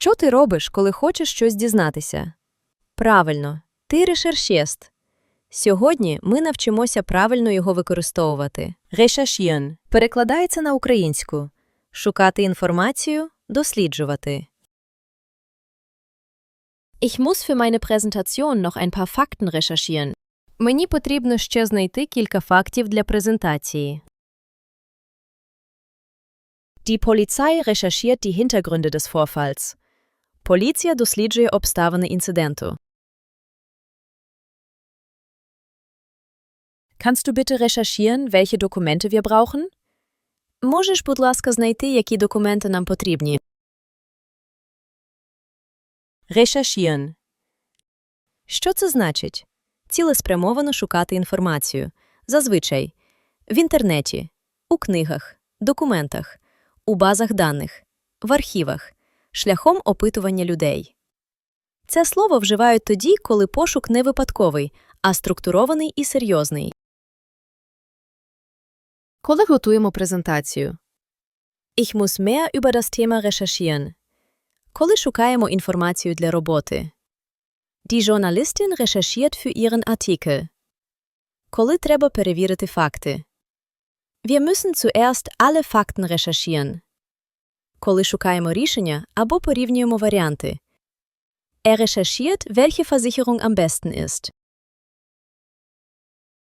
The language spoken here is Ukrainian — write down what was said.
Що ти робиш, коли хочеш щось дізнатися? Правильно, ти решершєст. Сьогодні ми навчимося правильно його використовувати. Recherchieren перекладається на українську шукати інформацію, досліджувати. Ich muss für meine Präsentation noch ein paar Fakten recherchieren. Мені потрібно ще знайти кілька фактів для презентації. Die Polizei recherchiert die Hintergründe des Vorfalls. Поліція досліджує обставини інциденту. Kannst du bitte recherchieren, welche Dokumente wir brauchen? Можеш, будь ласка, знайти, які документи нам потрібні? Recherchieren. Що це значить? Цілеспрямовано шукати інформацію. Зазвичай в інтернеті, у книгах, документах, у базах даних, в архівах, шляхом опитування людей. Це слово вживають тоді, коли пошук не випадковий, а структурований і серйозний. Коли готуємо презентацію? Ich muss mehr über das Thema recherchieren. Коли шукаємо інформацію для роботи? Die Journalistin recherchiert für ihren Artikel. Коли треба перевірити факти? Wir müssen zuerst alle Fakten recherchieren. Коли шукаємо рішення або порівнюємо варіанти. Er recherchiert, welche Versicherung am besten ist.